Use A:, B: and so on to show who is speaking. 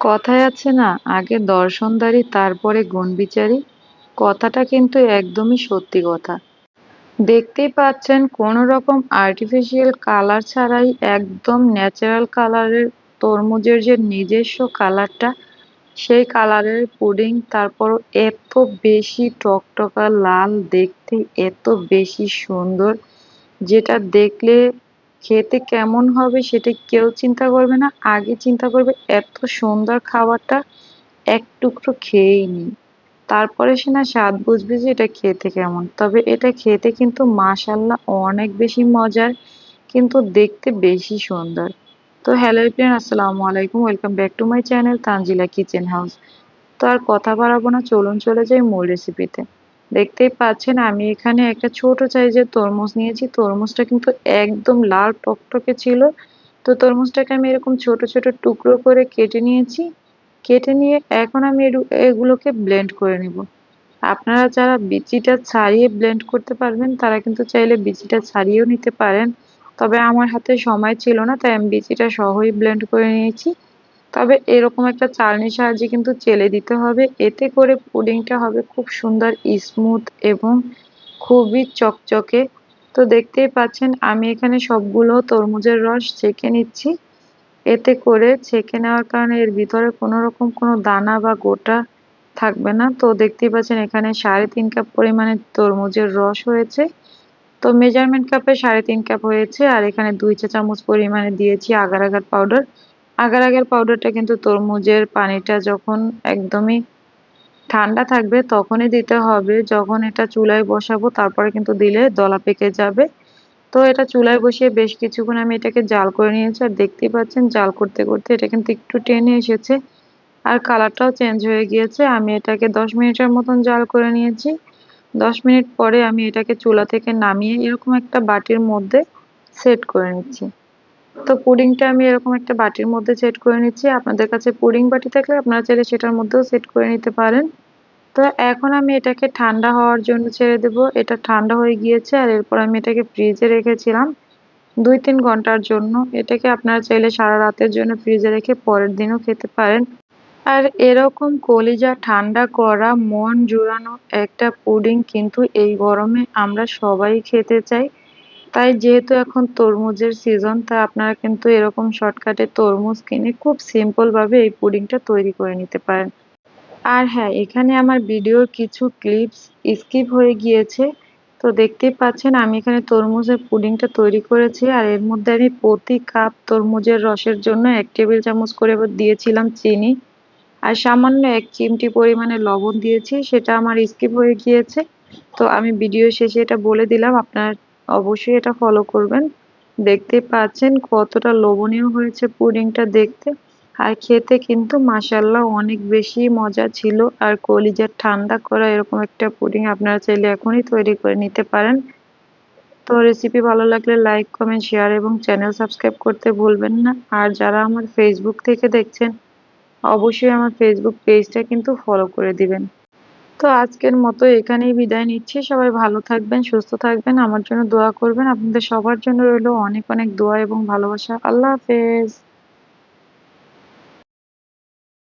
A: কথায় আছে না, আগে দর্শনদারি, তারপরে গুণবিচারী। কথাটা কিন্তু একদমই সত্যি কথা। দেখতেই পাচ্ছেন কোনো রকম আর্টিফিশিয়াল কালার ছাড়াই একদম ন্যাচারাল কালারের তরমুজের যে নিজস্ব কালারটা সেই কালারের পুডিং তারপর এত বেশি টকটকা লাল দেখতে, এত বেশি সুন্দর, যেটা দেখলে খেতে কেমন হবে সেটা কেউ চিন্তা করবে না। আগে চিন্তা করবে, এত সুন্দর খাবারটা এক টুকরো খেয়েই নি তারপরে সে না স্বাদ বুঝবে যে এটা খেতে কেমন। তবে এটা খেতে কিন্তু মাশাল্লাহ অনেক বেশি মজার, কিন্তু দেখতে বেশি সুন্দর। তো হ্যালো এভরিওয়ান, আসসালামু আলাইকুম। Welcome back to my channel Tanzila kitchen house. তো আর কথা বাড়াবো না, চলুন চলে যাই মূল রেসিপিতে দেখতেই পাচ্ছেন, আমি এখানে একটা ছোট সাইজের তরমুজ নিয়েছি। তরমুজটা কিন্তু একদম লাল টকটকে ছিল। তো তরমুজটাকে আমি এরকম ছোট ছোট টুকরো করে কেটে নিয়েছি। কেটে নিয়ে এখন আমি এগুলোকে ব্লেন্ড করে নিব। আপনারা যারা বিচিটা ছাড়িয়ে ব্লেন্ড করতে পারবেন, তারা কিন্তু চাইলে বিচিটা ছাড়িয়েও নিতে পারেন। তবে আমার হাতে সময় ছিল না, তাই আমি বিচিটা সহই ব্লেন্ড করে নিয়েছি। তবে এরকম একটা চালনির সাহায্যে কিন্তু চেলে দিতে হবে। এতে করে পুডিংটা হবে খুব সুন্দর স্মুথ এবং খুবই চকচকে। তো দেখতেই পাচ্ছেন, আমি এখানে সবগুলো তরমুজের রস ছেঁকে নিচ্ছি। এতে করে ছেঁকে নেওয়ার কারণে এর ভিতরে কোনো রকম কোনো দানা বা গোটা থাকবে না। তো দেখতেই পাচ্ছেন, এখানে সাড়ে তিন কাপ পরিমাণে তরমুজের রস হয়েছে। তো মেজারমেন্ট কাপে সাড়ে তিন কাপ হয়েছে আর এখানে দুই চা চামচ পরিমাণে দিয়েছি agar agar powder agar agar পাউডারটা কিন্তু তরমুজের পানিটা যখন একদমই ঠান্ডা থাকবে তখনই দিতে হবে। যখন এটা চুলায় বসাবো তারপরে কিন্তু দিলে দলা পেকে যাবে। তো এটা চুলায় বসিয়ে বেশ কিছুক্ষণ আমি এটাকে জাল করে নিয়েছি আর দেখতেই পাচ্ছেন জাল করতে করতে এটা কিন্তু একটু টেনে এসেছে। আর কালারটাও চেঞ্জ হয়ে গিয়েছে। আমি এটাকে দশ মিনিটের মতন জাল করে নিয়েছি। দশ মিনিট পরে আমি এটাকে চুলা থেকে নামিয়ে এরকম একটা বাটির মধ্যে সেট করে নিচ্ছি। তো পুডিংটা আমি এরকম একটা বাটির মধ্যে সেট করে নিচ্ছি। আপনাদের কাছে পুডিং বাটি থাকলে আপনারা চাইলে সেটার মধ্যেও সেট করে নিতে পারেন। তো এখন আমি এটাকে ঠান্ডা হওয়ার জন্য ছেড়ে দেব। এটা ঠান্ডা হয়ে গিয়েছে আর এরপর আমি এটাকে ফ্রিজে রেখেছিলাম দুই তিন ঘণ্টার জন্য। এটাকে আপনারা চাইলে সারা রাতের জন্য ফ্রিজে রেখে পরের দিনও খেতে পারেন। আর এরকম কলিজা ঠান্ডা করা, মন জুড়ানো একটা পুডিং কিন্তু এই গরমে আমরা সবাই খেতে চাই। তাই যেহেতু এখন তরমুজের সিজন তাই আপনারা কিন্তু এরকম শর্টকাটে তরমুজ কিনে খুব সিম্পলভাবে এই পুডিংটা তৈরি করে নিতে পারেন। আর হ্যাঁ এখানে আমার ভিডিওর কিছু ক্লিপস স্কিপ হয়ে গিয়েছে। তো দেখতেই পাচ্ছেন, আমি এখানে তরমুজের পুডিংটা তৈরি করেছি আর এর মধ্যে আমি প্রতি কাপ তরমুজের রসের জন্য এক টেবিল চামচ করে দিয়েছিলাম চিনি। আর সামান্য এক চিমটি পরিমাণে লবণ দিয়েছি, সেটা আমার স্কিপ হয়ে গিয়েছে। তো আমি ভিডিও শেষে এটা বলে দিলাম, আপনার অবশ্যই এটা ফলো করবেন। দেখতে পাচ্ছেন কতটা লোভনীয় হয়েছে পুডিংটা দেখতে। আর খেতে কিন্তু মাসাল্লাহ অনেক বেশি মজা ছিল। আর কলিজার ঠান্ডা করা এরকম একটা পুডিং আপনারা চাইলে এখনই তৈরি করে নিতে পারেন। তো রেসিপি ভালো লাগলে লাইক কমেন্ট শেয়ার এবং চ্যানেল সাবস্ক্রাইব করতে ভুলবেন না। আর যারা আমার ফেসবুক থেকে দেখছেন, অবশ্যই আমার ফেসবুক পেজটা কিন্তু ফলো করে দিবেন। তো আজকের মতো এখানেই বিদায় নিচ্ছি। সবাই ভালো থাকবেন, সুস্থ থাকবেন। আমার জন্য দোয়া করবেন। আপনাদের সবার জন্য রইল অনেক অনেক দোয়া এবং ভালোবাসা। আল্লাহ হাফেজ।